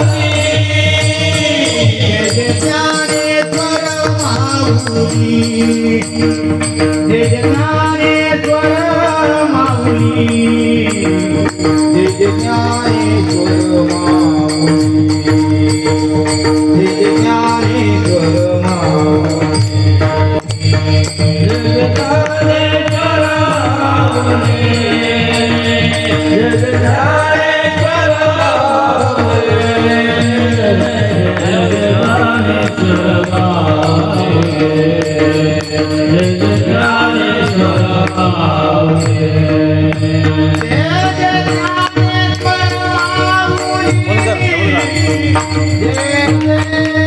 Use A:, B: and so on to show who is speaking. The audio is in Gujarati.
A: જય જય Yeah.